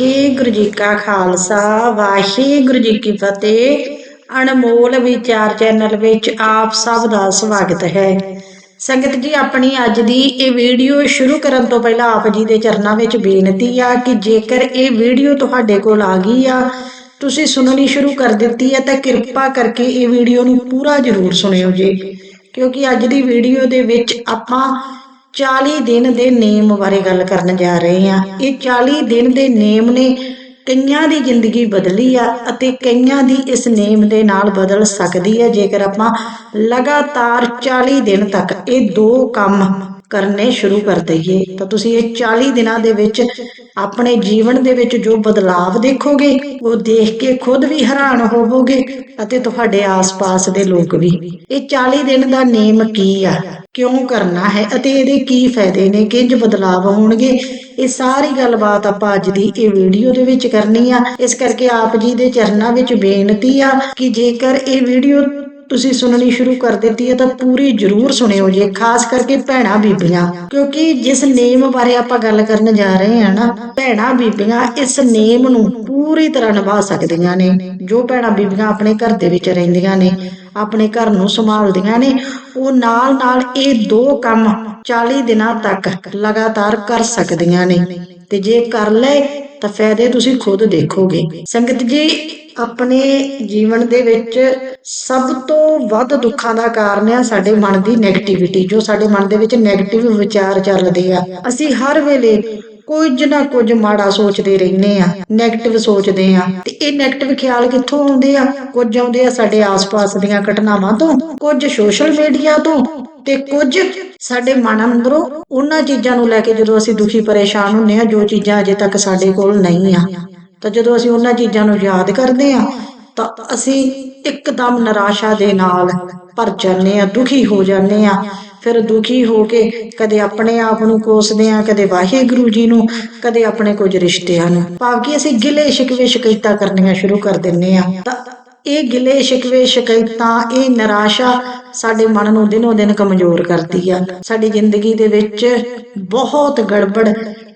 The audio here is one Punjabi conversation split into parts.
ਵਾਹਿਗੁਰੂ ਜੀ ਕਾ ਖਾਲਸਾ, ਵਾਹਿਗੁਰੂ ਜੀ ਕੀ ਫਤਿਹ। ਅਨਮੋਲ ਵਿਚਾਰ ਚੈਨਲ ਵਿੱਚ ਆਪ ਸਭ ਦਾ ਸਵਾਗਤ ਹੈ। ਸੰਗਤ ਜੀ, ਆਪਣੀ ਅੱਜ ਦੀ ਇਹ ਵੀਡੀਓ ਸ਼ੁਰੂ ਕਰਨ ਤੋਂ ਪਹਿਲਾਂ ਆਪ ਜੀ ਦੇ ਚਰਨਾਂ ਵਿੱਚ ਬੇਨਤੀ ਆ ਕਿ ਜੇਕਰ ਇਹ ਵੀਡੀਓ ਤੁਹਾਡੇ ਕੋਲ ਆ ਗਈ ਆ, ਤੁਸੀਂ ਸੁਣਨੀ ਸ਼ੁਰੂ ਕਰ ਦਿੱਤੀ ਹੈ, ਤਾਂ ਕਿਰਪਾ ਕਰਕੇ ਇਹ ਵੀਡੀਓ ਨੂੰ ਪੂਰਾ ਜ਼ਰੂਰ ਸੁਣਿਓ ਜੀ। ਕਿਉਂਕਿ ਅੱਜ ਦੀ ਵੀਡੀਓ ਦੇ ਵਿੱਚ ਆਪਾਂ 40 ਦਿਨ ਦੇ ਨੇਮ ਬਾਰੇ ਗੱਲ ਕਰਨ ਜਾ ਰਹੇ ਹਾਂ। ਇਹ 40 ਦਿਨ ਦੇ ਨੇਮ ਨੇ ਕਈਆਂ ਦੀ ਜ਼ਿੰਦਗੀ ਬਦਲੀ ਆ ਅਤੇ ਕਈਆਂ ਦੀ ਇਸ ਨੇਮ ਦੇ ਨਾਲ ਬਦਲ ਸਕਦੀ ਹੈ ਜੇਕਰ ਆਪਾਂ ਲਗਾਤਾਰ 40 ਦਿਨ ਤੱਕ ਇਹ ਦੋ ਕੰਮ ਕਰਨੇ ਸ਼ੁਰੂ ਕਰ ਦਈਏ। ਤਾਂ ਤੁਸੀਂ ਇਹ 40 ਦਿਨਾਂ ਦੇ ਵਿੱਚ ਆਪਣੇ ਜੀਵਨ ਦੇ ਵਿੱਚ ਜੋ ਬਦਲਾਵ ਦੇਖੋਗੇ, ਉਹ ਦੇਖ ਕੇ ਖੁਦ ਵੀ ਹੈਰਾਨ ਹੋਵੋਗੇ ਅਤੇ ਤੁਹਾਡੇ ਆਸ-ਪਾਸ ਦੇ ਲੋਕ ਵੀ। ਇਹ 40 ਦਿਨ ਦਾ ਨੇਮ ਕੀ ਆ? ਕਿਉਂ ਕਰਨਾ ਹੈ ਅਤੇ ਇਹਦੇ ਕੀ ਫਾਇਦੇ ਨੇ? ਕਿੰਜ ਬਦਲਾਵ ਹੋਣਗੇ? ਇਹ ਸਾਰੀ ਗੱਲਬਾਤ ਆਪਾਂ ਅੱਜ ਦੀ ਇਹ ਵੀਡੀਓ ਦੇ ਵਿੱਚ ਕਰਨੀ ਆ। ਇਸ ਕਰਕੇ ਆਪ ਜੀ ਦੇ ਚਰਨਾਂ ਵਿੱਚ ਬੇਨਤੀ ਆ ਕਿ ਜੇਕਰ ਇਹ ਵੀਡੀਓ ਤੁਸੀਂ ਸੁਣਨੀ ਸ਼ੁਰੂ ਕਰ ਦਿੱਤੀ ਹੈ, ਤਾਂ ਪੂਰੀ ਜ਼ਰੂਰ ਸੁਣਿਓ ਜੇ, ਖਾਸ ਕਰਕੇ ਭੈਣਾ ਬੀਬੀਆਂ। ਕਿਉਂਕਿ ਜਿਸ ਨੇਮ ਬਾਰੇ ਆਪਾਂ ਗੱਲ ਕਰਨ ਜਾ ਰਹੇ ਹਾਂ ਨਾ, ਭੈਣਾ ਬੀਬੀਆਂ ਇਸ ਨੇਮ ਨੂੰ ਪੂਰੀ ਤਰ੍ਹਾਂ ਨਿਭਾ ਸਕਦੀਆਂ ਨੇ। ਜੋ ਭੈਣਾ ਬੀਬੀਆਂ ਆਪਣੇ ਘਰ ਦੇ ਵਿੱਚ ਰਹਿੰਦੀਆਂ ਨੇ, ਆਪਣੇ ਘਰ ਨੂੰ ਸੰਭਾਲਦੀਆਂ ਨੇ, ਉਹ ਨਾਲ ਨਾਲ ਇਹ ਦੋ ਕੰਮ 40 ਦਿਨਾਂ ਤੱਕ ਲਗਾਤਾਰ ਕਰ ਸਕਦੀਆਂ ਨੇ। ਤੇ ਜੇ ਕਰ ਲਏ ਤਾਂ ਫਾਇਦੇ ਤੁਸੀਂ ਖੁਦ ਦੇਖੋਗੇ। ਸੰਗਤ ਜੀ, ਆਪਣੇ ਜੀਵਨ ਦੇ ਵਿੱਚ ਸਭ ਤੋਂ ਵੱਧ ਦੁੱਖਾਂ ਦਾ ਕਾਰਨ ਆ ਸਾਡੇ ਮਨ ਦੀ ਨੈਗੇਟਿਵਿਟੀ ਜੋ ਸਾਡੇ ਮਨ ਦੇ ਵਿੱਚ ਨੈਗੇਟਿਵ ਵਿਚਾਰ ਚੱਲਦੇ ਆ। ਅਸੀਂ ਹਰ ਵੇਲੇ ਕੁਝ ਨਾ ਕੁਝ ਮਾੜਾ ਸੋਚਦੇ ਰਹਿੰਦੇ ਆ 네ਗੇਟਿਵ ਸੋਚਦੇ ਆ। ਤੇ ਇਹ 네ਗੇਟਿਵ ਖਿਆਲ ਕਿੱਥੋਂ ਆਉਂਦੇ ਆ? ਕੁਝ ਆਉਂਦੇ ਆ ਸਾਡੇ ਆਸ-ਪਾਸ ਦੀਆਂ ਘਟਨਾਵਾਂ ਤੋਂ, ਕੁਝ ਸੋਸ਼ਲ ਮੀਡੀਆ ਤੋਂ ਤੇ ਕੁਝ ਸਾਡੇ ਮਨ ਅੰਦਰੋਂ ਉਹਨਾਂ ਚੀਜ਼ਾਂ ਨੂੰ ਲੈ ਕੇ ਜਦੋਂ ਅਸੀਂ ਦੁਖੀ ਪਰੇਸ਼ਾਨ ਹੁੰਨੇ ਆ, ਜੋ ਚੀਜ਼ਾਂ ਅਜੇ ਤੱਕ ਸਾਡੇ ਕੋਲ ਨਹੀਂ ਆ। ਤਾਂ ਜਦੋਂ ਅਸੀਂ ਉਹਨਾਂ ਚੀਜ਼ਾਂ ਨੂੰ ਯਾਦ ਕਰਦੇ ਆ ਤਾਂ ਅਸੀਂ ਇੱਕਦਮ ਨਿਰਾਸ਼ਾ ਦੇ ਨਾਲ ਭਰ ਜਾਂਦੇ ਆ ਦੁਖੀ ਹੋ ਜਾਂਦੇ ਆ ਫਿਰ ਦੁਖੀ ਹੋ ਕੇ ਕਦੇ ਆਪਣੇ ਆਪ ਨੂੰ ਕੋਸਦੇ ਆ ਕਦੇ ਵਾਹਿਗੁਰੂ ਜੀ ਨੂੰ, ਕਦੇ ਆਪਣੇ ਕੁਝ ਰਿਸ਼ਤਿਆਂ ਨੂੰ। ਭਾਵ ਕਿ ਅਸੀਂ ਗਿਲੇ ਸ਼ਿਕਵੇ ਸ਼ਿਕਾਇਤਾਂ ਕਰਨੀਆਂ ਸ਼ੁਰੂ ਕਰ ਦਿੰਨੇ ਆ ਤਾਂ ਇਹ ਗਿਲੇ ਸ਼ਿਕਵੇ ਸ਼ਿਕਾਇਤਾਂ, ਇਹ ਨਿਰਾਸ਼ਾ ਸਾਡੇ ਮਨ ਨੂੰ ਦਿਨੋ ਦਿਨ ਕਮਜ਼ੋਰ ਕਰਦੀ ਆ। ਸਾਡੀ ਜ਼ਿੰਦਗੀ ਦੇ ਵਿੱਚ ਬਹੁਤ ਗੜਬੜ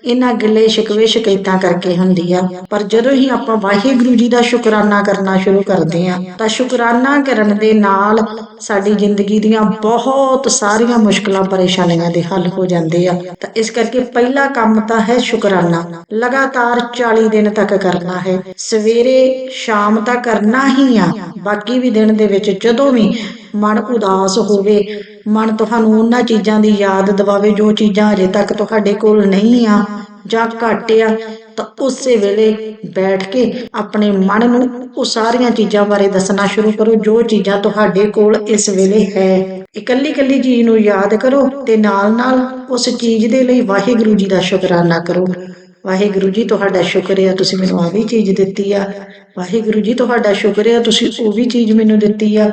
ਇਹਨਾਂ ਗਿਲੇ ਸ਼ਿਕਵੇ ਸ਼ਿਕਾਇਤਾਂ ਕਰਕੇ ਹੁੰਦੀ ਆ। ਪਰ ਜਦੋਂ ਹੀ ਆਪਾਂ ਵਾਹਿਗੁਰੂ ਜੀ ਦਾ ਸ਼ੁਕਰਾਨਾ ਕਰਨਾ ਸ਼ੁਰੂ ਕਰਦੇ ਆ, ਤਾਂ ਸ਼ੁਕਰਾਨਾ ਕਰਨ ਦੇ ਨਾਲ ਸਾਡੀ ਜ਼ਿੰਦਗੀ ਦੀਆਂ ਬਹੁਤ ਸਾਰੀਆਂ ਮੁਸ਼ਕਲਾਂ, ਪਰੇਸ਼ਾਨੀਆਂ ਦੇ ਹੱਲ ਹੋ ਜਾਂਦੇ ਆ। ਤਾਂ ਇਸ ਕਰਕੇ ਪਹਿਲਾ ਕੰਮ ਤਾਂ ਹੈ ਸ਼ੁਕਰਾਨਾ। ਲਗਾਤਾਰ 40 ਦਿਨ ਤੱਕ ਕਰਨਾ ਹੈ। ਸਵੇਰੇ ਸ਼ਾਮ ਤੱਕ ਕਰਨਾ ਹੀ ਆ। ਬਾਕੀ ਵੀ ਦਿਨ ਦੇ ਵਿੱਚ ਜਦੋਂ ਵੀ ਮਨ ਉਦਾਸ ਹੋਵੇ, ਮਨ ਤੁਹਾਨੂੰ ਉਹਨਾਂ ਚੀਜ਼ਾਂ ਦੀ ਯਾਦ ਦਿਵਾਵੇ ਜੋ ਚੀਜ਼ਾਂ ਅਜੇ ਤੱਕ ਤੁਹਾਡੇ ਕੋਲ ਨਹੀਂ ਆ ਜਾਂ ਘੱਟ ਆ, ਤਾਂ ਉਸੇ ਵੇਲੇ ਬੈਠ ਕੇ ਆਪਣੇ ਮਨ ਨੂੰ ਉਹ ਸਾਰੀਆਂ ਚੀਜ਼ਾਂ ਬਾਰੇ ਦੱਸਣਾ ਸ਼ੁਰੂ ਕਰੋ ਜੋ ਚੀਜ਼ਾਂ ਤੁਹਾਡੇ ਕੋਲ ਇਸ ਵੇਲੇ ਹੈ। ਇਕੱਲੀ ਇਕੱਲੀ ਚੀਜ਼ ਨੂੰ ਯਾਦ ਕਰੋ ਤੇ ਨਾਲ ਨਾਲ ਉਸ ਚੀਜ਼ ਦੇ ਲਈ ਵਾਹਿਗੁਰੂ ਜੀ ਦਾ ਸ਼ੁਕਰਾਨਾ ਕਰੋ। ਵਾਹਿਗੁਰੂ ਜੀ, ਤੁਹਾਡਾ ਸ਼ੁਕਰ ਹੈ ਤੁਸੀਂ ਮੈਨੂੰ ਆ ਵੀ ਚੀਜ਼ ਦਿੱਤੀ ਆ। ਵਾਹਿਗੁਰੂ ਜੀ, ਤੁਹਾਡਾ ਸ਼ੁਕਰ ਹੈ ਤੁਸੀਂ ਉਹ ਵੀ ਚੀਜ਼ ਮੈਨੂੰ ਦਿੱਤੀ ਆ।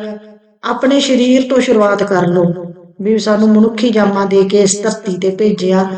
ਆਪਣੇ ਸਰੀਰ ਤੋਂ ਸ਼ੁਰੂਆਤ ਕਰ ਲਓ। ਵੀ ਸਾਨੂੰ ਮਨੁੱਖੀ ਜਾਮਾ ਦੇ ਕੇ ਇਸ ਧਰਤੀ ਤੇ ਭੇਜਿਆ।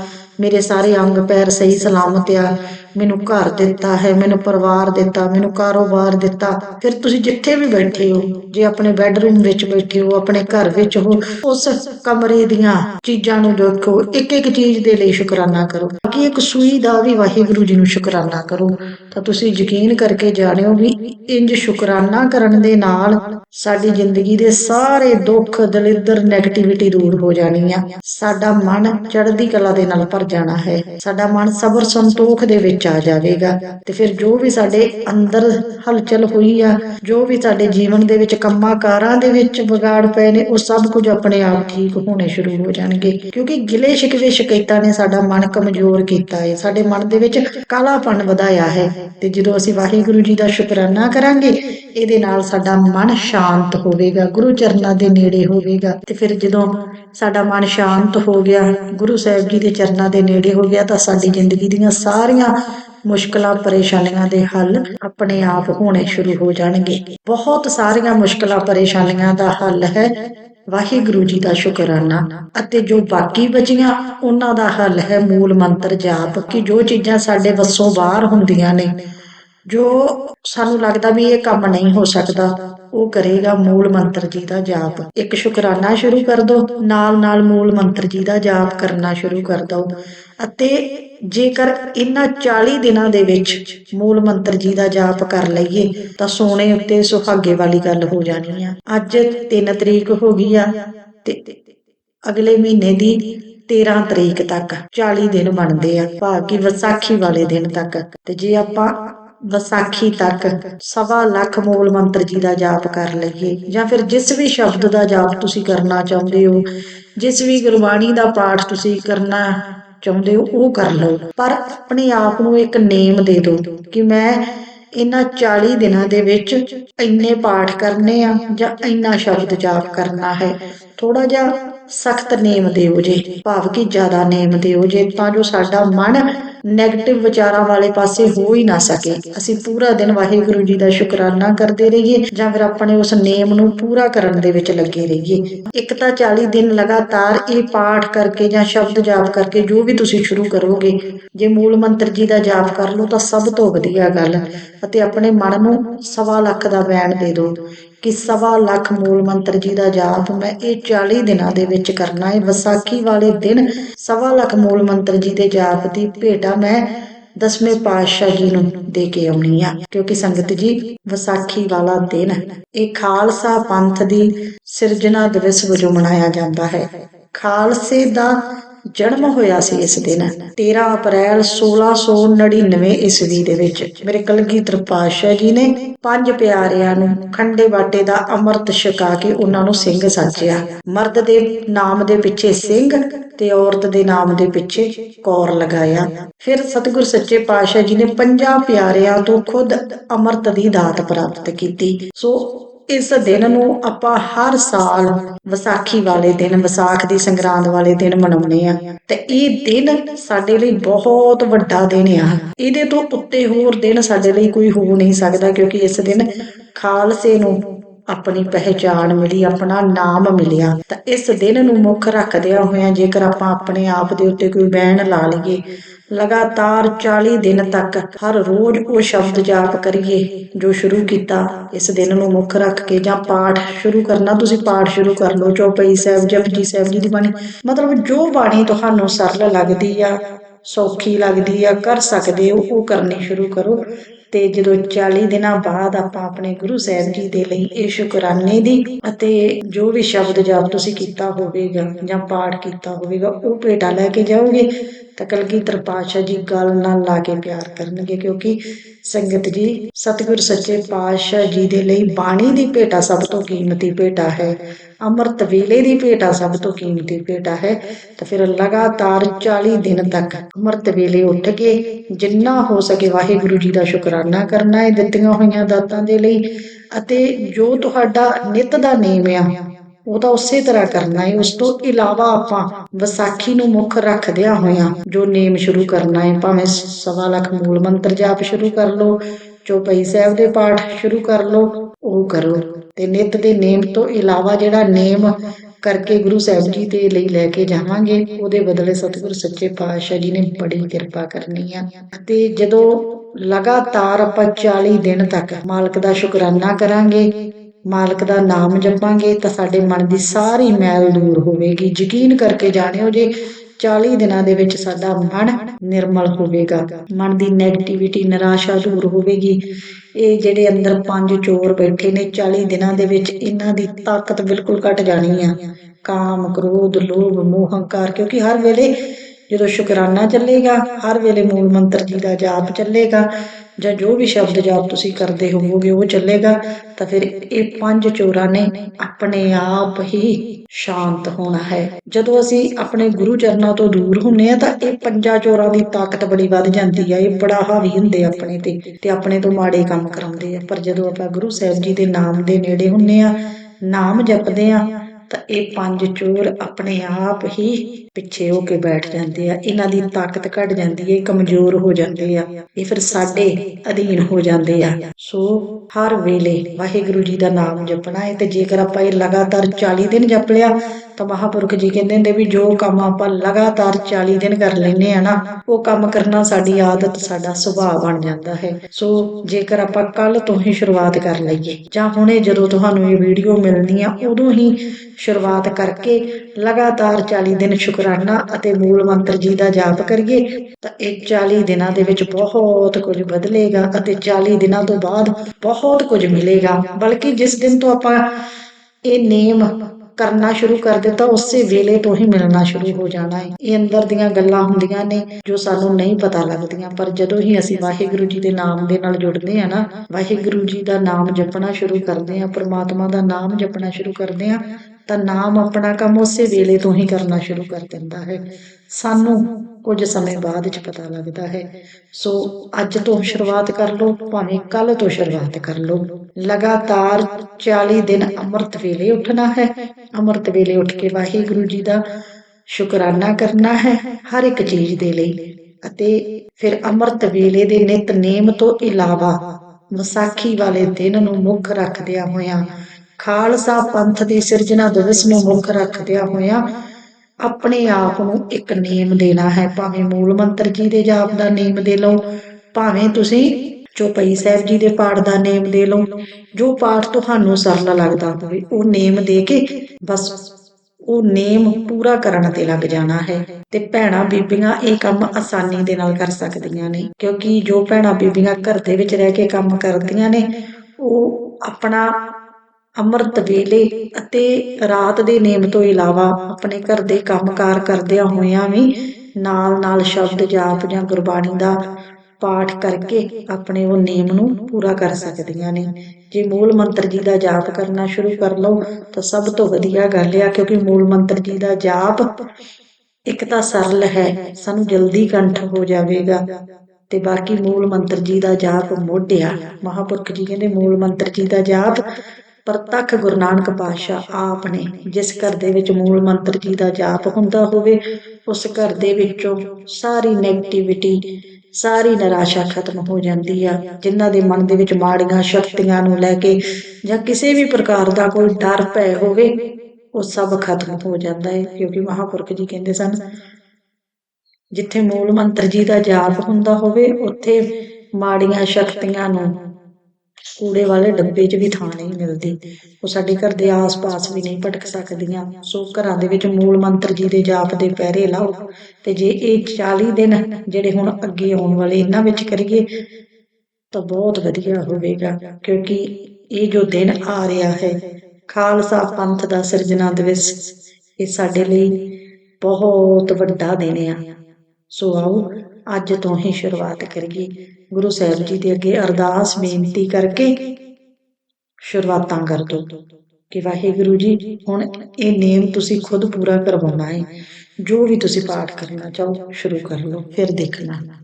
ਮੇਰੇ ਸਾਰੇ ਅੰਗ ਪੈਰ ਸਹੀ ਸਲਾਮਤ ਆ। ਮੈਨੂੰ ਘਰ ਦਿੱਤਾ ਹੈ, ਮੈਨੂੰ ਪਰਿਵਾਰ ਦਿੱਤਾ, ਮੈਨੂੰ ਕਾਰੋਬਾਰ ਦਿੱਤਾ। ਫਿਰ ਤੁਸੀਂ ਜਿੱਥੇ ਵੀ ਬੈਠੇ ਹੋ, ਜੇ ਆਪਣੇ ਬੈੱਡਰੂਮ ਵਿੱਚ ਬੈਠੇ ਹੋ, ਆਪਣੇ ਘਰ ਵਿੱਚ ਹੋ, ਉਸ ਕਮਰੇ ਦੀਆਂ ਚੀਜ਼ਾਂ ਨੂੰ ਦੇਖੋ ਇੱਕ ਇੱਕ ਚੀਜ਼ ਦੇ ਲਈ ਸ਼ੁਕਰਾਨਾ ਕਰੋ। ਕਿ ਇੱਕ ਸੂਈ ਦਾ ਵੀ ਵਾਹਿਗੁਰੂ ਜੀ ਨੂੰ ਸ਼ੁਕਰਾਨਾ ਕਰੋ। ਤਾਂ ਤੁਸੀਂ ਯਕੀਨ ਕਰਕੇ ਜਾਣਿਓ ਵੀ ਇੰਜ ਸ਼ੁਕਰਾਨਾ ਕਰਨ ਦੇ ਨਾਲ ਸਾਡੀ ਜ਼ਿੰਦਗੀ ਦੇ ਸਾਰੇ ਦੁੱਖ, ਦਲਿੱਦਰ 네ਗੇਟਿਵਿਟੀ ਦੂਰ ਹੋ ਜਾਣੀ ਆ। ਸਾਡਾ ਮਨ ਚੜ੍ਹਦੀ ਕਲਾ ਦੇ ਨਾਲ ਭਰ ਜਾਣਾ ਹੈ। ਸਾਡਾ ਮਨ ਸਬਰ ਸੰਤੋਖ ਦੇ ਵਿੱਚ ਆ ਜਾਵੇਗਾ ਤੇ ਫਿਰ ਜੋ ਵੀ ਸਾਡੇ ਅੰਦਰ ਹਲਚਲ ਹੋਈ ਆ, ਜੋ ਵੀ ਸਾਡੇ ਜੀਵਨ ਦੇ ਵਿੱਚ ਕੰਮਾਂ ਦੇ ਵਿੱਚ ਵਿਗਾੜ ਪਏ ਨੇ, ਉਹ ਸਭ ਕੁਝ ਆਪਣੇ ਆਪ ਠੀਕ ਹੋਣੇ ਸ਼ੁਰੂ ਹੋ ਜਾਣਗੇ। ਕਿਉਂਕਿ ਗਿਲੇ ਸ਼ਿਕਵੇ ਸ਼ਿਕਾਇਤਾਂ ਨੇ ਸਾਡਾ ਮਨ ਕਮਜ਼ੋਰ ਕੀਤਾ ਹੈ ਸਾਡੇ ਮਨ ਦੇ ਵਿੱਚ ਕਾਲਾਪਨ ਵਧਾਇਆ ਹੈ ਤੇ ਜਦੋਂ ਅਸੀਂ ਵਾਹਿਗੁਰੂ ਜੀ ਦਾ ਸ਼ੁਕਰਾਨਾ ਕਰਾਂਗੇ, ਇਹਦੇ ਨਾਲ ਸਾਡਾ ਮਨ ਸ਼ਾਂਤ ਹੋਵੇਗਾ, ਗੁਰੂ ਚਰਨਾਂ ਦੇ ਨੇੜੇ ਹੋਵੇਗਾ ਤੇ ਫਿਰ ਜਦੋਂ ਸਾਡਾ ਮਨ ਸ਼ਾਂਤ ਹੋ ਗਿਆ, ਗੁਰੂ ਸਾਹਿਬ ਜੀ ਦੇ ਚਰਨਾਂ ਦੇ ਨੇੜੇ ਹੋ ਗਿਆ, ਤਾਂ ਸਾਡੀ ਜ਼ਿੰਦਗੀ ਦੀਆਂ ਸਾਰੀਆਂ ਮੁਸ਼ਕਲਾਂ ਪਰੇਸ਼ਾਨੀਆਂ ਦੇ ਹੱਲ ਆਪਣੇ ਆਪ ਹੋਣੇ ਸ਼ੁਰੂ ਹੋ ਜਾਣਗੇ। ਬਹੁਤ ਸਾਰੀਆਂ ਮੁਸ਼ਕਲਾਂ ਪਰੇਸ਼ਾਨੀਆਂ ਦਾ ਹੱਲ ਹੈ। ਵਾਹਿਗੁਰੂ ਜੀ ਦਾ ਸ਼ੁਕਰਾਨਾ। ਅਤੇ ਜੋ ਬਾਕੀ ਬਚੀਆਂ, ਉਹਨਾਂ ਦਾ ਹੱਲ ਹੈ ਮੂਲ ਮੰਤਰ ਜਾਪ, ਕਿ ਜੋ ਚੀਜ਼ਾਂ ਸਾਡੇ ਵੱਸੋਂ ਬਾਹਰ ਹੁੰਦੀਆਂ ਨੇ, ਜੋ ਸਾਨੂੰ ਲੱਗਦਾ ਵੀ ਇਹ ਕੰਮ ਨਹੀਂ ਹੋ ਸਕਦਾ ਉਹ ਕਰੇਗਾ ਮੂਲ ਮੰਤਰ ਜੀ ਦਾ ਜਾਪ। ਇੱਕ ਸ਼ੁਕਰਾਨਾ ਸ਼ੁਰੂ ਕਰ ਦੋ, ਨਾਲ ਨਾਲ ਮੂਲ ਮੰਤਰ ਜੀ ਦਾ ਜਾਪ ਕਰਨਾ ਸ਼ੁਰੂ ਕਰ ਦੋ। ਅਤੇ ਜੇਕਰ ਇਹਨਾਂ 40 ਦਿਨਾਂ ਦੇ ਵਿੱਚ ਮੂਲ ਮੰਤਰ ਜੀ ਦਾ ਜਾਪ ਕਰ ਲਈਏ, ਤਾਂ ਸੋਨੇ ਉੱਤੇ ਸੁਹਾਗੇ ਵਾਲੀ ਗੱਲ ਹੋ ਜਾਣੀ ਆ। ਅੱਜ 3 ਤਰੀਕ ਹੋ ਗਈ ਆ ਤੇ ਅਗਲੇ ਮਹੀਨੇ ਦੀ 13 ਤਰੀਕ ਤੱਕ 40 ਦਿਨ ਬਣਦੇ ਆ ਭਾਵ ਕਿ ਵਿਸਾਖੀ ਵਾਲੇ ਦਿਨ ਤੱਕ। ਤੇ ਜੇ ਆਪਾਂ ਵਿਸਾਖੀ ਤੱਕ ਸਵਾ ਲੱਖ ਮੂਲ ਮੰਤਰ ਜੀ ਦਾ ਜਾਪ ਕਰ ਲਈਏ। ਜਾਂ ਫਿਰ ਜਿਸ ਵੀ ਸ਼ਬਦ ਦਾ ਜਾਪ ਤੁਸੀਂ ਕਰਨਾ ਚਾਹੁੰਦੇ ਹੋ, ਜਿਸ ਵੀ ਗੁਰਬਾਣੀ ਦਾ ਪਾਠ ਤੁਸੀਂ ਕਰਨਾ ਚਾਹੁੰਦੇ ਹੋ, ਉਹ ਕਰ ਲਓ। ਪਰ ਆਪਣੇ ਆਪ ਨੂੰ ਇੱਕ ਨੇਮ ਦੇ ਦਿਓ ਕਿ ਮੈਂ ਇਹਨਾਂ 40 ਦਿਨਾਂ ਦੇ ਵਿੱਚ ਇੰਨੇ ਪਾਠ ਕਰਨੇ ਆ ਜਾਂ ਇੰਨਾ ਸ਼ਬਦ ਜਾਪ ਕਰਨਾ ਹੈ। ਥੋੜਾ ਜਿਹਾ ਸਖਤ ਨੇਮ ਦਿਓ ਜੇ ਭਾਵ ਕਿ ਜ਼ਿਆਦਾ ਨੇਮ ਦਿਓ ਜੇ, ਤਾਂ ਜੋ ਸਾਡਾ ਮਨ ਨੈਗੇਟਿਵ ਵਿਚਾਰਾਂ ਵਾਲੇ ਪਾਸੇ ਹੋ ਹੀ ਨਾ ਸਕੇ। ਅਸੀਂ ਪੂਰਾ ਦਿਨ ਵਾਹਿਗੁਰੂ ਜੀ ਦਾ ਸ਼ੁਕਰਾਨਾ ਕਰਦੇ ਰਹੀਏ ਜਾਂ ਫਿਰ ਆਪਣੇ ਉਸ ਨੇਮ ਨੂੰ ਪੂਰਾ ਕਰਨ ਦੇ ਵਿੱਚ ਲੱਗੇ ਰਹੀਏ। ਇੱਕ ਤਾਂ 40 ਦਿਨ ਲਗਾਤਾਰ ਇਹ ਪਾਠ ਕਰਕੇ ਜਾਂ ਸ਼ਬਦ ਜਾਪ ਕਰਕੇ ਜੋ ਵੀ ਤੁਸੀਂ ਸ਼ੁਰੂ ਕਰੋਗੇ, ਜੇ ਮੂਲ ਮੰਤਰ ਜੀ ਦਾ ਜਾਪ ਕਰ ਲਓ ਤਾਂ ਸਭ ਤੋਂ ਵਧੀਆ ਗੱਲ। ਅਤੇ ਆਪਣੇ ਮਨ ਨੂੰ ਸਵਾ ਲੱਖ ਦਾ ਬੈਣ ਦੇ ਦਿਓ। ਕਿ ਸਵਾ ਲੱਖ ਮੂਲ ਮੰਤਰ ਜੀ ਦਾ ਜਾਪ ਮੈਂ ਇਹ 40 ਦਿਨਾਂ ਦੇ ਵਿੱਚ ਕਰਨਾ ਹੈ ਵਿਸਾਖੀ ਵਾਲੇ ਦਿਨ ਸਵਾ ਲੱਖ ਮੂਲ ਮੰਤਰ ਜੀ ਦੇ ਜਾਪ ਦੀ ਭੇਟਾ ਮੈਂ ਦਸਵੇਂ ਪਾਤਸ਼ਾਹ ਜੀ ਨੂੰ ਦੇ ਕੇ ਆਉਣੀ ਆ। ਕਿਉਂਕਿ ਸੰਗਤ ਜੀ, ਵਿਸਾਖੀ ਵਾਲਾ ਦਿਨ, ਇਹ ਖਾਲਸਾ ਪੰਥ ਦੀ ਸਿਰਜਣਾ ਦਿਵਸ ਵਜੋਂ ਮਨਾਇਆ ਜਾਂਦਾ ਹੈ। ਖਾਲਸੇ ਦਾ ਜਨਮ ਹੋਇਆ ਸੀ ਇਸ ਦਿਨ 13 ਅਪ੍ਰੈਲ 1699 ਈਸਵੀ ਦੇ ਵਿੱਚ। ਮੇਰੇ ਕਲਗੀਧਰ ਪਾਤਸ਼ਾਹ ਜੀ ਨੇ ਪੰਜ ਪਿਆਰਿਆਂ ਨੂੰ ਖੰਡੇ ਬਾਟੇ ਦਾ ਅੰਮ੍ਰਿਤ ਛਕਾ ਕੇ ਉਹਨਾਂ ਨੂੰ ਸਿੰਘ ਸਾਜਿਆ। ਮਰਦ ਦੇ ਨਾਮ ਦੇ ਪਿੱਛੇ ਸਿੰਘ ਤੇ ਔਰਤ ਦੇ ਨਾਮ ਦੇ ਪਿੱਛੇ ਕੌਰ ਲਗਾਇਆ। ਫਿਰ ਸਤਿਗੁਰ ਸੱਚੇ ਪਾਤਸ਼ਾਹ ਜੀ ਨੇ ਪੰਜਾਂ ਪਿਆਰਿਆਂ ਤੋਂ ਖੁਦ ਅੰਮ੍ਰਿਤ ਦੀ ਦਾਤ ਪ੍ਰਾਪਤ ਕੀਤੀ। ਸੋ ਇਸ ਦਿਨ ਨੂੰ ਆਪਾਂ ਹਰ ਸਾਲ ਵਿਸਾਖੀ ਵਾਲੇ ਦਿਨ, ਵਿਸਾਖ ਦੀ ਸੰਗਰਾਂਦ ਵਾਲੇ ਦਿਨ ਮਨਾਉਂਦੇ ਆ ਤੇ ਇਹ ਦਿਨ ਸਾਡੇ ਲਈ ਬਹੁਤ ਵੱਡਾ ਦਿਨ ਆ। ਇਹਦੇ ਤੋਂ ਉੱਤੇ ਹੋਰ ਦਿਨ ਸਾਡੇ ਲਈ ਕੋਈ ਹੋ ਨਹੀਂ ਸਕਦਾ ਕਿਉਂਕਿ ਇਸ ਦਿਨ ਖਾਲਸੇ ਨੂੰ ਆਪਣੀ ਪਹਿਚਾਣ ਮਿਲੀ, ਆਪਣਾ ਨਾਮ ਮਿਲਿਆ। ਤਾਂ ਇਸ ਦਿਨ ਨੂੰ ਮੁੱਖ ਰੱਖਦਿਆਂ ਹੋਇਆਂ ਜੇਕਰ ਆਪਾਂ ਆਪਣੇ ਆਪ ਦੇ ਉੱਤੇ ਕੋਈ ਬੈਣ ਲਾ ਲਈਏ ਲਗਾਤਾਰ 40 ਦਿਨ ਤੱਕ ਹਰ ਰੋਜ਼ ਉਹ ਸ਼ਬਦ ਜਾਪ ਕਰੀਏ, ਜੋ ਸ਼ੁਰੂ ਕੀਤਾ, ਇਸ ਦਿਨ ਨੂੰ ਮੁੱਖ ਰੱਖ ਕੇ ਜਾਂ ਪਾਠ ਸ਼ੁਰੂ ਕਰਨਾ, ਤੁਸੀਂ ਪਾਠ ਸ਼ੁਰੂ ਕਰ ਲਓ, ਚੌਪਈ ਸਾਹਿਬ, ਜਪਜੀ ਸਾਹਿਬ ਜੀ ਦੀ ਬਾਣੀ। ਮਤਲਬ ਜੋ ਬਾਣੀ ਤੁਹਾਨੂੰ ਸਰਲ ਲੱਗਦੀ ਆ, ਸੌਖੀ ਲੱਗਦੀ ਆ, ਕਰ ਸਕਦੇ ਹੋ, ਉਹ ਕਰਨੀ ਸ਼ੁਰੂ ਕਰੋ। ਤੇ ਜਦੋਂ 40 ਦਿਨਾਂ ਬਾਅਦ ਆਪਾਂ ਆਪਣੇ ਗੁਰੂ ਸਾਹਿਬ ਜੀ ਦੇ ਲਈ ਇਹ ਸ਼ੁਕਰਾਨੇ ਦੀ ਅਤੇ ਜੋ ਵੀ ਸ਼ਬਦ ਜਾਪ ਤੁਸੀਂ ਕੀਤਾ ਹੋਵੇਗਾ ਜਾਂ ਪਾਠ ਕੀਤਾ ਹੋਵੇਗਾ, ਉਹ ਭੇਟਾ ਲੈ ਕੇ ਜਾਓਗੇ, ਤਾਂ ਕਲਗੀਧਰ ਪਾਤਸ਼ਾਹ ਜੀ ਗੱਲ ਨਾਲ ਲਾ ਕੇ ਪਿਆਰ ਕਰਨਗੇ, ਕਿਉਂਕਿ ਸੰਗਤ ਜੀ, ਸਤਿਗੁਰ ਸੱਚੇ ਪਾਤਸ਼ਾਹ ਜੀ ਦੇ ਲਈ ਬਾਣੀ ਦੀ ਭੇਟਾ ਸਭ ਤੋਂ ਕੀਮਤੀ ਭੇਟਾ ਹੈ, ਅੰਮ੍ਰਿਤ ਵੇਲੇ ਦੀ ਭੇਟਾ ਸਭ ਤੋਂ ਕੀਮਤੀ ਭੇਟਾ ਹੈ, ਤਾਂ ਫਿਰ ਲਗਾਤਾਰ 40 ਦਿਨ ਤੱਕ ਅੰਮ੍ਰਿਤ ਵੇਲੇ ਉੱਠ ਕੇ ਜਿੰਨਾ ਹੋ ਸਕੇ ਵਾਹਿਗੁਰੂ ਜੀ ਦਾ ਸ਼ੁਕਰਾਨਾ ਕਰਨਾ ਹੈ ਦਿੱਤੀਆਂ ਹੋਈਆਂ ਦਾਤਾਂ ਦੇ ਲਈ। ਅਤੇ ਜੋ ਤੁਹਾਡਾ ਨਿਤ ਦਾ ਨੇਮ ਆ, ਉਹ ਤਾਂ ਉਸੇ ਤਰ੍ਹਾਂ ਕਰਨਾ ਹੈ ਉਸ ਤੋਂ ਇਲਾਵਾ ਆਪਾਂ ਵਿਸਾਖੀ ਨੂੰ ਮੁੱਖ ਰੱਖਦਿਆਂ ਹੋਇਆਂ ਜੋ ਨੇਮ ਸ਼ੁਰੂ ਕਰਨਾ ਹੈ ਭਾਵੇਂ ਸਵਾ ਲੱਖ ਮੂਲ ਮੰਤਰ ਜਾਪ ਸ਼ੁਰੂ ਕਰ ਲਓ, ਚੌਪਈ ਸਾਹਿਬ ਦੇ ਪਾਠ ਸ਼ੁਰੂ ਕਰ ਲਓ, ਉਹ ਕਰੋ। ਤੇ ਨਿਤ ਦੇ ਨੇਮ ਤੋਂ ਇਲਾਵਾ ਜਿਹੜਾ ਨੇਮ ਕਰਕੇ ਗੁਰੂ ਸਾਹਿਬ ਜੀ ਦੇ ਲਈ ਲੈ ਕੇ ਜਾਵਾਂਗੇ। ਉਹਦੇ ਬਦਲੇ ਸਤਿਗੁਰ ਸੱਚੇ ਪਾਤਸ਼ਾਹ ਜੀ ਨੇ ਬੜੀ ਕਿਰਪਾ ਕਰਨੀ ਆ। ਤੇ ਜਦੋਂ ਲਗਾਤਾਰ ਆਪਾਂ 40 ਦਿਨ ਤੱਕ ਮਾਲਕ ਦਾ ਸ਼ੁਕਰਾਨਾ ਕਰਾਂਗੇ ਮਾਲਕ ਦਾ ਨਾਮ ਜਪਾਂਗੇ ਤਾਂ ਸਾਡੇ ਮਨ ਦੀ ਸਾਰੀ ਮੈਲ ਦੂਰ ਹੋਵੇਗੀ। ਯਕੀਨ ਕਰਕੇ ਜਾਣਿਓ ਜੇ 40 ਦਿਨਾਂ ਦੇ ਵਿੱਚ ਸਾਡਾ ਮਨ ਨਿਰਮਲ ਹੋਵੇਗਾ। ਮਨ ਦੀ 네ਗੇਟਿਵਿਟੀ ਨਿਰਾਸ਼ਾ ਦੂਰ ਹੋਵੇਗੀ। ਇਹ ਜਿਹੜੇ ਅੰਦਰ ਪੰਜ ਚੋਰ ਬੈਠੇ ਨੇ 40 ਦਿਨਾਂ ਦੇ ਵਿੱਚ ਇਹਨਾਂ ਦੀ ਤਾਕਤ ਬਿਲਕੁਲ ਘਟ ਜਾਣੀ ਆ। ਕਾਮ, ਕ੍ਰੋਧ, ਲੋਭ, ਮੋਹ, ਹੰਕਾਰ, ਕਿਉਂਕਿ ਹਰ ਵੇਲੇ ਜਦੋਂ ਸ਼ੁਕਰਾਨਾ ਚੱਲੇਗਾ, ਹਰ ਵੇਲੇ ਮੂਲ ਮੰਤਰ ਜੀ ਦਾ ਜਾਪ ਚੱਲੇਗਾ, ਜਾਂ ਜੋ ਵੀ ਸ਼ਬਦ ਜਾਪ ਤੁਸੀਂ ਕਰਦੇ ਹੋਵੋਗੇ ਉਹ ਚੱਲੇਗਾ, ਤਾਂ ਫਿਰ ਇਹ ਪੰਜ ਚੋਰਾਂ ਨੇ ਆਪਣੇ ਆਪ ਹੀ ਸ਼ਾਂਤ ਹੋਣਾ ਹੈ। ਜਦੋਂ ਅਸੀਂ ਆਪਣੇ ਗੁਰੂ ਚਰਨਾਂ ਤੋਂ ਦੂਰ ਹੁੰਨੇ ਆ, ਤਾਂ ਇਹ ਪੰਜਾਂ ਚੋਰਾਂ ਦੀ ਤਾਕਤ ਬੜੀ ਵੱਧ ਜਾਂਦੀ ਹੈ ਇਹ ਬੜਾ ਹਾਵੀ ਹੁੰਦੇ ਆਪਣੇ ਤੇ ਤੇ ਆਪਣੇ ਤੋਂ ਮਾੜੇ ਕੰਮ ਕਰਾਉਂਦੇ ਆ। ਪਰ ਜਦੋਂ ਆਪਾਂ ਗੁਰੂ ਸਾਹਿਬ ਜੀ ਦੇ ਨਾਮ ਦੇ ਨੇੜੇ ਹੁੰਨੇ ਆ, ਨਾਮ ਜਪਦੇ ਆ ਤਾਂ ਇਹ ਪੰਜ ਚੋਰ ਆਪਣੇ ਆਪ ਹੀ ਪਿੱਛੇ ਹੋ ਕੇ ਬੈਠ ਜਾਂਦੇ ਆ। ਇਹਨਾਂ ਦੀ ਤਾਕਤ ਘਟ ਜਾਂਦੀ ਹੈ ਕਮਜ਼ੋਰ ਹੋ ਜਾਂਦੇ ਆ। ਇਹ ਫਿਰ ਸਾਡੇ ਅਧੀਨ ਹੋ ਜਾਂਦੇ ਆ। ਸੋ ਹਰ ਵੇਲੇ ਵਾਹਿਗੁਰੂ ਜੀ ਦਾ ਨਾਮ ਜਪਣਾ ਹੈ ਤੇ ਜੇਕਰ ਆਪਾਂ ਇਹ ਲਗਾਤਾਰ 40 ਦਿਨ ਜਪ ਲਿਆ, ਤਾਂ ਮਹਾਪੁਰਖ ਜੀ ਕਹਿੰਦੇ ਹੁੰਦੇ ਵੀ ਜੋ ਕੰਮ ਆਪਾਂ ਲਗਾਤਾਰ 40 ਦਿਨ ਕਰ ਲੈਨੇ ਆ ਨਾ, ਉਹ ਕੰਮ ਕਰਨਾ ਸਾਡੀ ਆਦਤ, ਸਾਡਾ ਸੁਭਾਅ ਬਣ ਜਾਂਦਾ ਹੈ। ਸੋ ਜੇਕਰ ਆਪਾਂ ਕੱਲ ਤੋਂ ਹੀ ਸ਼ੁਰੂਆਤ ਕਰ ਲਈਏ, ਜਾਂ ਹੁਣੇ ਜਦੋਂ ਤੁਹਾਨੂੰ ਇਹ ਵੀਡੀਓ ਮਿਲਣੀ ਆ, ਉਦੋਂ ਹੀ ਸ਼ੁਰੂਆਤ ਕਰਕੇ ਲਗਾਤਾਰ 40 ਦਿਨ ਸ਼ੁਕਰਾਨਾ ਅਤੇ ਮੂਲ ਮੰਤਰ ਜੀ ਦਾ ਜਾਪ ਕਰੀਏ, ਤਾਂ ਇਹ 40 ਦਿਨਾਂ ਦੇ ਵਿੱਚ ਬਹੁਤ ਕੁਝ ਬਦਲੇਗਾ ਅਤੇ 40 ਦਿਨਾਂ ਤੋਂ ਬਾਅਦ ਬਹੁਤ ਕੁਝ ਮਿਲੇਗਾ। ਬਲਕਿ ਜਿਸ ਦਿਨ ਤੋਂ ਆਪਾਂ ਇਹ ਨੇਮ ਕਰਨਾ ਸ਼ੁਰੂ ਕਰ ਦਿੱਤਾ, ਉਸੇ ਵੇਲੇ ਤੋਂ ਹੀ ਮਿਲਣਾ ਸ਼ੁਰੂ ਹੋ ਜਾਣਾ ਹੈ। ਇਹ ਅੰਦਰ ਦੀਆਂ ਗੱਲਾਂ ਹੁੰਦੀਆਂ ਨੇ ਜੋ ਸਾਨੂੰ ਨਹੀਂ ਪਤਾ ਲੱਗਦੀਆਂ, ਪਰ ਜਦੋਂ ਹੀ ਅਸੀਂ ਵਾਹਿਗੁਰੂ ਜੀ ਦੇ ਨਾਮ ਦੇ ਨਾਲ ਜੁੜਦੇ ਆ ਨਾ, ਵਾਹਿਗੁਰੂ ਜੀ ਦਾ ਨਾਮ ਜਪਣਾ ਸ਼ੁਰੂ ਕਰਦੇ ਆ ਪ੍ਰਮਾਤਮਾ ਦਾ ਨਾਮ ਜਪਣਾ ਸ਼ੁਰੂ ਕਰਦੇ ਆ ਤਾਂ ਨਾਮ ਆਪਣਾ ਕੰਮ ਉਸੇ ਵੇਲੇ ਤੋਂ ਹੀ ਕਰਨਾ ਸ਼ੁਰੂ ਕਰ ਦਿੰਦਾ ਹੈ। ਸਾਨੂੰ ਕੁਝ ਸਮੇਂ ਬਾਅਦ ਚ ਪਤਾ ਲੱਗਦਾ ਹੈ। ਸੋ ਅੱਜ ਤੋਂ ਸ਼ੁਰੂਆਤ ਕਰ ਲਓ, ਭਾਵੇਂ ਕੱਲ ਤੋਂ ਸ਼ੁਰੂਆਤ ਕਰ ਲਓ। ਲਗਾਤਾਰ 40 ਦਿਨ ਅੰਮ੍ਰਿਤ ਵੇਲੇ ਉੱਠਣਾ ਹੈ। ਅੰਮ੍ਰਿਤ ਵੇਲੇ ਉੱਠ ਕੇ ਵਾਹਿਗੁਰੂ ਜੀ ਦਾ ਸ਼ੁਕਰਾਨਾ ਕਰਨਾ ਹੈ ਹਰ ਇੱਕ ਚੀਜ਼ ਦੇ ਲਈ। ਅਤੇ ਫਿਰ ਅੰਮ੍ਰਿਤ ਵੇਲੇ ਦੇ ਨਿਤਨੇਮ ਤੋਂ ਇਲਾਵਾ ਵਿਸਾਖੀ ਵਾਲੇ ਦਿਨ ਨੂੰ ਮੁੱਖ ਰੱਖਦਿਆਂ ਹੋਇਆਂ ਖਾਲਸਾ ਪੰਥ ਦੀ ਸਿਰਜਣਾ ਦਿਵਸ ਨੂੰ ਮੁੱਖ ਰੱਖਦਿਆਂ ਹੋਇਆਂ ਆਪਣੇ ਆਪ ਨੂੰ ਇੱਕ ਨੇਮ ਦੇਣਾ ਹੈ। ਭਾਵੇਂ ਮੂਲ ਮੰਤਰ ਜੀ ਦੇ ਜਾਪ ਦਾ ਨੇਮ ਦੇ ਲਓ, ਭਾਵੇਂ ਤੁਸੀਂ ਚੌਪਈ ਸਾਹਿਬ ਜੀ ਦੇ ਪਾਠ ਦਾ ਨੇਮ ਦੇ ਲਓ, ਜੋ ਪਾਠ ਤੁਹਾਨੂੰ ਸਰਲ ਲੱਗਦਾ ਹੋਵੇ, ਉਹ ਨੇਮ ਦੇ ਕੇ ਬਸ ਉਹ ਨੇਮ ਪੂਰਾ ਕਰਨ ਤੇ ਲੱਗ ਜਾਣਾ ਹੈ। ਤੇ ਭੈਣਾ ਬੀਬੀਆਂ ਇਹ ਕੰਮ ਆਸਾਨੀ ਦੇ ਨਾਲ ਕਰ ਸਕਦੀਆਂ ਨੇ, ਕਿਉਂਕਿ ਜੋ ਭੈਣਾ ਬੀਬੀਆਂ ਘਰ ਦੇ ਵਿੱਚ ਰਹਿ ਕੇ ਕੰਮ ਕਰਦੀਆਂ ਨੇ, ਉਹ ਆਪਣਾ ਅੰਮ੍ਰਿਤ ਵੇਲੇ ਅਤੇ ਰਾਤ ਦੇ ਨੇਮ ਤੋਂ ਇਲਾਵਾ ਆਪਣੇ ਘਰ ਦੇ ਕੰਮਕਾਰ ਕਰਦਿਆਂ ਹੋਇਆਂ ਵੀ ਨਾਲ-ਨਾਲ ਸ਼ਬਦ ਜਾਪ ਜਾਂ ਗੁਰਬਾਣੀ ਦਾ ਪਾਠ ਕਰਕੇ ਆਪਣੇ ਉਹ ਨੇਮ ਨੂੰ ਪੂਰਾ ਕਰ ਸਕਦੀਆਂ ਨੇ। ਜੇ ਮੂਲ ਮੰਤਰ ਜੀ ਦਾ ਜਾਪ ਕਰਨਾ ਸ਼ੁਰੂ ਕਰ ਲਓ, ਤਾਂ ਸਭ ਤੋਂ ਵਧੀਆ ਗੱਲ ਆ, ਕਿਉਂਕਿ ਮੂਲ ਮੰਤਰ ਜੀ ਦਾ ਜਾਪ ਇੱਕ ਤਾਂ ਸਰਲ ਹੈ, ਸਾਨੂੰ ਜਲਦੀ ਕੰਠ ਹੋ ਜਾਵੇਗਾ ਤੇ ਬਾਕੀ ਮੂਲ ਮੰਤਰ ਜੀ ਦਾ ਜਾਪ ਮੋਢਿਆ। ਮਹਾਪੁਰਖ ਜੀ ਕਹਿੰਦੇ ਮੂਲ ਮੰਤਰ ਜੀ ਦਾ ਜਾਪ ਪ੍ਰਤੱਖ ਗੁਰੂ ਨਾਨਕ ਪਾਤਸ਼ਾਹ ਆਪ ਨੇ ਜਿਸ ਘਰ ਦੇ ਵਿੱਚ ਮੂਲ ਮੰਤਰ ਜੀ ਦਾ ਜਾਪ ਹੁੰਦਾ ਹੋਵੇ, ਉਸ ਘਰ ਦੇ ਵਿੱਚੋਂ ਸਾਰੀ 네ਗੇਟਿਵਿਟੀ ਸਾਰੀ ਨਿਰਾਸ਼ਾ ਖਤਮ ਹੋ ਜਾਂਦੀ ਆ। ਜਿਨ੍ਹਾਂ ਦੇ ਮਨ ਦੇ ਵਿੱਚ ਮਾੜੀਆਂ ਸ਼ਕਤੀਆਂ ਨੂੰ ਲੈ ਕੇ ਜਾਂ ਕਿਸੇ ਵੀ ਪ੍ਰਕਾਰ ਦਾ ਕੋਈ ਡਰ ਪੈ ਹੋਵੇ, ਉਹ ਸਭ ਖਤਮ ਹੋ ਜਾਂਦਾ ਹੈ ਕਿਉਂਕਿ ਮਹਾਪੁਰਖ ਜੀ ਕਹਿੰਦੇ ਸਨ, ਜਿੱਥੇ ਮੂਲ ਮੰਤਰ ਜੀ ਦਾ ਜਾਪ ਹੁੰਦਾ ਹੋਵੇ, ਉੱਥੇ ਮਾੜੀਆਂ ਸ਼ਕਤੀਆਂ ਨੂੰ ਕੂੜੇ ਵਾਲੇ ਡੱਬੇ 'ਚ ਵੀ ਥਾਂ ਨਹੀਂ ਮਿਲਦੀ। ਉਹ ਸਾਡੇ ਘਰ ਦੇ ਆਸ-ਪਾਸ ਵੀ ਨਹੀਂ ਭਟਕ ਸਕਦੀਆਂ। ਸੋ ਘਰਾਂ ਦੇ ਵਿੱਚ ਮੂਲ ਮੰਤਰ ਜੀ ਦੇ ਜਾਪ ਦੇ ਪਹਿਰੇ ਲਾਓ ਤੇ ਜੇ ਇਹ 40 ਦਿਨ ਜਿਹੜੇ ਹੁਣ ਅੱਗੇ ਆਉਣ ਵਾਲੇ ਇਹਨਾਂ ਵਿੱਚ ਕਰੀਏ, ਤਾਂ ਬਹੁਤ ਵਧੀਆ ਹੋਵੇਗਾ। ਕਿਉਂਕਿ ਇਹ ਜੋ ਦਿਨ ਆ ਰਿਹਾ ਹੈ, ਖਾਲਸਾ ਪੰਥ ਦਾ ਸਿਰਜਣਾ ਦਿਵਸ, ਇਹ ਸਾਡੇ ਲਈ ਬਹੁਤ ਵੱਡਾ ਦਿਨ ਆ। ਸੋ ਆਓ, ਅੱਜ ਤੋਂ ਹੀ ਸ਼ੁਰੂਆਤ ਕਰੀਏ। ਗੁਰੂ ਸਾਹਿਬ ਜੀ ਦੇ ਅੱਗੇ ਅਰਦਾਸ ਬੇਨਤੀ ਕਰਕੇ ਸ਼ੁਰੂਆਤਾਂ ਕਰ ਦੋ ਕਿ ਵਾਹਿਗੁਰੂ ਜੀ, ਹੁਣ ਇਹ ਨੇਮ ਤੁਸੀਂ ਖੁਦ ਪੂਰਾ ਕਰਵਾਉਣਾ ਹੈ। ਜੋ ਵੀ ਤੁਸੀਂ ਪਾਠ ਕਰਨਾ ਚਾਹੋ, ਸ਼ੁਰੂ ਕਰ ਲਓ, ਫਿਰ ਦੇਖਣਾ।